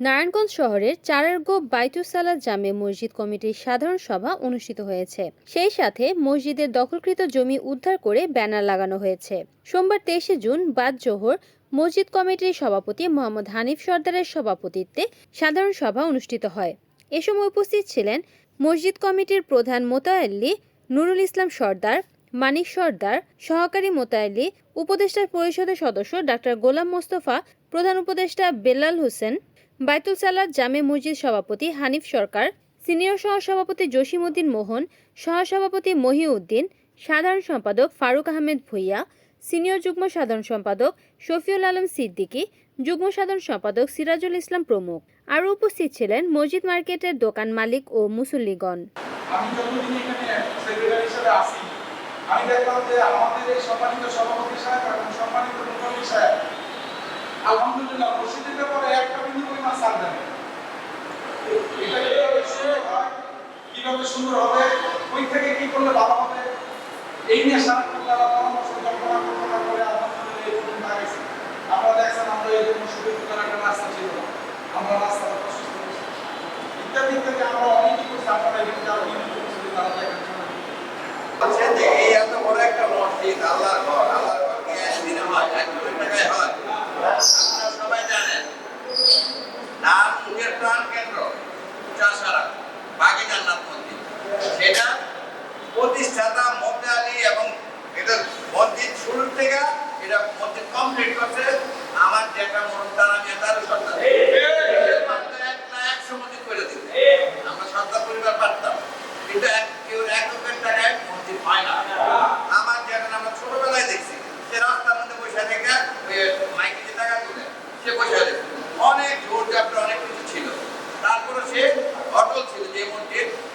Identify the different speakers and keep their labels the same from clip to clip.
Speaker 1: নারায়ণগঞ্জ শহরের চারারগো বাইতুসালাত জামে মসজিদ কমিটির সাধারণ সভা অনুষ্ঠিত হয়েছে। সেই সাথে মসজিদের দখলকৃত জমি উদ্ধার করে ব্যানার লাগানো হয়েছে। সোমবার তেইশে জুন বাদ জোহর মসজিদ কমিটির সভাপতি মোহাম্মদ হানিফ সর্দারের সভাপতিত্বে সাধারণ সভা অনুষ্ঠিত হয়। এ সময় উপস্থিত ছিলেন মসজিদ কমিটির প্রধান মোতায়েল্লি নুরুল ইসলাম সর্দার, মানিক সর্দার, সহকারী মোতায়েল্লি, উপদেষ্টা পরিষদের সদস্য ডাক্তার গোলাম মোস্তফা, প্রধান উপদেষ্টা বেলাল হোসেন বাইতুল সালাদ জামে মসজিদ সভাপতি হানিফ সরকার, সিনিয়র সহসভাপতি জসিমউদ্দিন মোহন, সহসভাপতি মহিউদ্দিন, সাধারণ সম্পাদক ফারুক আহমেদ ভুইয়া, সিনিয়র যুগ্ম সাধারণ সম্পাদক শফিউল আলম সিদ্দিকী, যুগ্ম সাধারণ সম্পাদক সিরাজুল ইসলাম প্রমুখ। আরও উপস্থিত ছিলেন মসজিদ মার্কেটের দোকান মালিক ও মুসল্লিগণ।
Speaker 2: আমি দেখলাম যে আমাদের এই সম্মানিত সভাপতি সাহেব এবং সম্মানিত মুখী সাহেব আলহামদুলিল্লাহ, মসজিদের ব্যাপারে একটা বিন্দু পরিমাণ দেন। এটা কীভাবে সুন্দর হবে, ওই থেকে কি করলে ভালো হবে? এই নিয়ে সারাক্ষণ পরামর্শ কল্পনা কল্পনা করে আলহামদুলিল্লাহ আপনারা দেখছেন, আমরা জন্য সুযোগ করার একটা রাস্তা ছিল আমরা করছি ইত্যাদি ইত্যাদি আমরা অনেকই করছি, আপনারা এখানে যারা বিভিন্ন করছিলেন তারা দেখেন।
Speaker 3: যে এই এত বড় একটা মসজিদ, আল্লাহর ঘর আল্লাহর ঘর। কি একদিনে হয়? এক টাকায় হয়? আপনারা সবাই জানেন নাম মুখের প্রাণ কেন্দ্র চাষারা বাকি জান্নাত মসজিদ সেটা প্রতিষ্ঠাতা মধ্যে আলী এবং এটা মসজিদ শুরুর থেকে এটা মসজিদ কমপ্লিট করছে আমার যেটা মন তারা নেতার সরকার মাত্র এক না একশো মসজিদ করে দিচ্ছে আমরা সরকার পরিবার পারতাম কিন্তু এক কেউ এক লক্ষের টাকায় মসজিদ হয় না আমার যেটা আমরা ছোটবেলায় দেখছি সে রাস্তার মধ্যে বসে থেকে ওই মাইকে যে টাকা তুলে সে বসে আছে অনেক জোর জাপটা অনেক কিছু ছিল তারপরে সে অটল ছিল যে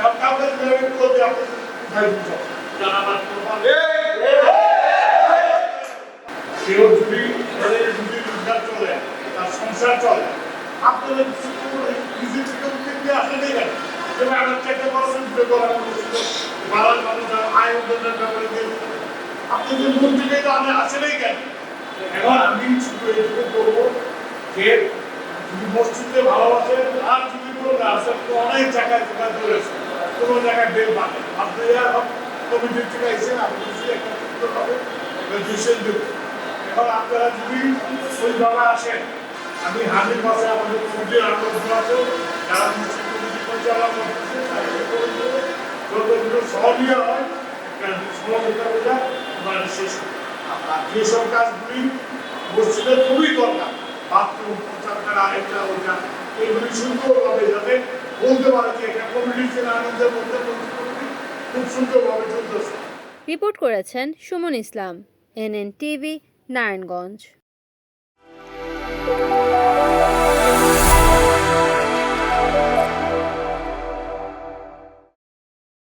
Speaker 4: আপনাদের যদি ঘরে যদি রোজগার চলে তার সংসার চলে। আপনাদের থেকে যেমন আমার যে বাড়ার মানুষ আয় উন্নয়নের ব্যাপারে আপনাদের মন থেকে তো আমি আসে নেই কেন? এখন আমি শুধু এইটুকু করব যে যদি মসজিদে ভালোবাসেন আর যদি কোনো রাস্তা অনেক জায়গায় জায়গায় ধরেছে কোনো জায়গায় বেল পাবে এখন কমিটির থেকে এসে আপনি একটা ডিসিশন দেবেন এখন আপনারা যদি ওইভাবে আসেন, আমি হাজির মাসে আমাদের কমিটির আন্দোলন আছে। যারা কমিটি পরিচালনা করতেছে তাদেরকে করে সহনীয় হয় বোঝা আমরা শেষ করি। যেসব কাজগুলি মসজিদে খুবই দরকার, বাথরুম প্রচারকার আরেকটা ওইটা। এগুলি সুন্দরভাবে যাতে বলতে পারে যে এটা আনন্দের মধ্যে খুব সুন্দরভাবে চলতেছে।
Speaker 1: রিপোর্ট করেছেন সুমন ইসলাম, এনএন টিভি, নারায়ণগঞ্জ।